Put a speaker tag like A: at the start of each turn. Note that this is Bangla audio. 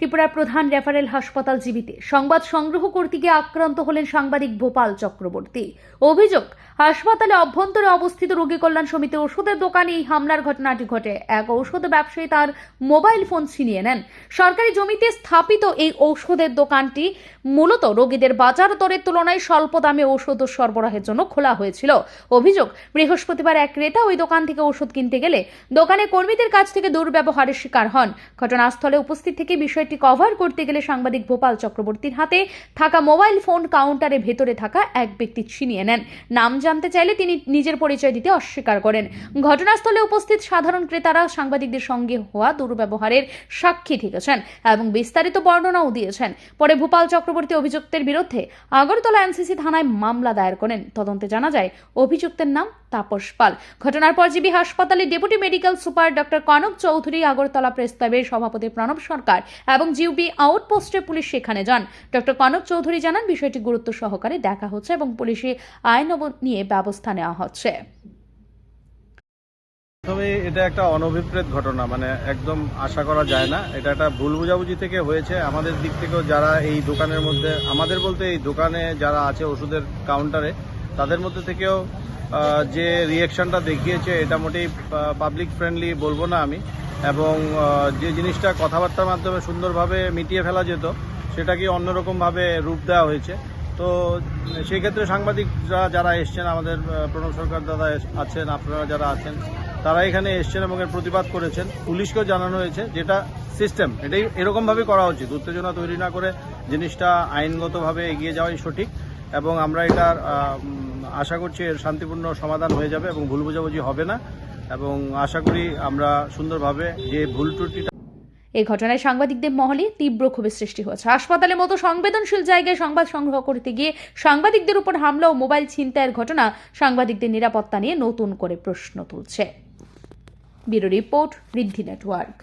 A: ত্রিপুরার প্রধান রেফারেল হাসপাতাল জীবিতে সংবাদ সংগ্রহ করতে গিয়ে আক্রান্ত হলেন সাংবাদিক ভোপাল চক্রবর্তী। অভিযোগ, হাসপাতালে অভ্যন্তরে অবস্থিত রোগী কল্যাণ সমিতি ওষুধের দোকানে এই হামলার ঘটনাটি ঘটে। এক ঔষধ ব্যবসায়ী তার মোবাইল ফোন ছিনিয়ে নেন। সরকারি জমিতে স্থাপিত এই ঔষধের দোকানটি মূলত রোগীদের বাজার দরের তুলনায় স্বল্প দামে ঔষধ সরবরাহের জন্য খোলা হয়েছিল। অভিযোগ, বৃহস্পতিবার এক ক্রেতা ওই দোকান থেকে ওষুধ কিনতে গেলে দোকানে কর্মীদের কাছ থেকে দুর্ব্যবহারের শিকার হন। ঘটনাস্থলে উপস্থিত থেকে বিষয়টি কভার করতে গেলে সাংবাদিক ভোপাল চক্রবর্তীর হাতে থাকা মোবাইল ফোন কাউন্টারে ভেতরে থাকা এক ব্যক্তি ছিনিয়ে নেন। নাম জানতে চাইলে তিনি নিজের পরিচয় দিতে অস্বীকার করেন। ঘটনাস্থলে উপস্থিত সাধারণ ক্রেতারা সাংবাদিকদের সঙ্গে হওয়া দুর্ব্যবহারের সাক্ষী থেকেছেন এবং বিস্তারিত বর্ণনাও দিয়েছেন। পরে ভোপাল চক্রবর্তী অভিযুক্তের বিরুদ্ধে আগরতলা এনসিসি থানায় মামলা দায়ের করেন। তদন্তে জানা যায়, অভিযুক্তের নাম তাপস পাল। ঘটনার পর জিবি হাসপাতালে deputy medical super doctor Kanak Chowdhury Agartala press ক্লাবের সভাপতি প্রণব সরকার এবং জিউবি আউটপোস্টে পুলিশ সেখানে যান। ডক্টর কনক চৌধুরী জানান, বিষয়টি গুরুত্ব সহকারে দেখা হচ্ছে এবং পুলিশি আইন নিয়ে ব্যবস্থা নেওয়া হচ্ছে।
B: এটা একটা অনভিপ্রেত ঘটনা মানে একদম আশা করা যায় না। এটা একটা ভুল বুঝাবুঝি থেকে হয়েছে। আমাদের দিক থেকেও যারা এই দোকানের মধ্যে, আমাদের বলতে এই দোকানে যারা আছে ওষুধের কাউন্টারে তাদের মধ্যে থেকেও যে রিয়েকশনটা দেখিয়েছে, এটা মোটেই পাবলিক ফ্রেন্ডলি বলব না আমি। এবং যে জিনিসটা কথাবার্তার মাধ্যমে সুন্দরভাবে মিটিয়ে ফেলা যেত সেটাকে অন্যরকমভাবে রূপ দেওয়া হয়েছে? তো, সেই ক্ষেত্রে সাংবাদিকরা যারা এসছেন, আমাদের প্রণব সরকার দাদা আছেন, আপনারা যারা আছেন, তারা এখানে এসছেন এবং এর প্রতিবাদ করেছেন। পুলিশকেও জানানো হয়েছে যেটা সিস্টেম এটাই এরকমভাবে করা উচিত। উত্তেজনা তৈরি না করে জিনিসটা আইনগতভাবে এগিয়ে যাওয়াই সঠিক এবং আমরা এটার আশা করছি এর শান্তিপূর্ণ সমাধান হয়ে যাবে এবং ভুল বোঝাবুঝি হবে না। এবং আশা করি আমরা সুন্দরভাবে যে ভুল ত্রুটিটা
A: এই ঘটনায় সাংবাদিকদের মহলে তীব্র ক্ষোভের সৃষ্টি হয়েছে। হাসপাতালের মতো সংবেদনশীল জায়গায় সংবাদ সংগ্রহ করতে গিয়ে সাংবাদিকদের উপর হামলা ও মোবাইল ছিনতাইয়ের ঘটনা সাংবাদিকদের নিরাপত্তা নিয়ে নতুন করে প্রশ্ন তুলছে। ব্যুরো রিপোর্ট বৃদ্ধি নেটওয়ার্ক।